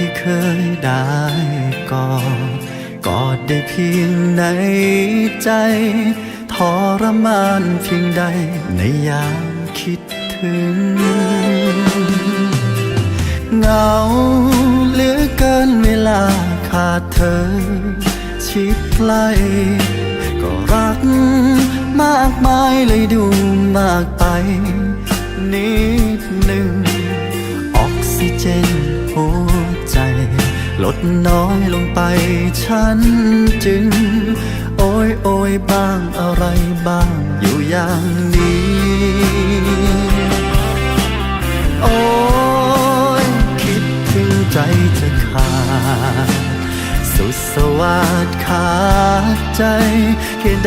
ที่เคยได้กอดกอดได้เพียงในใจทรมานเพียงใดในยามคิดถึง เหงาเหลือเกินเวลาขาดเธอ ชิดใกล้ก็รักมากมายเลยดูมากไป นิดหนึ่งออกซิเจนหัว ลดน้อยลงไป ฉันจึง โอยโอยบ้างอะไรบ้าง อยู่อย่างนี้ โอ้ยคิดถึงใจจะขาด สุดสวัสดขาดใจแค่ได้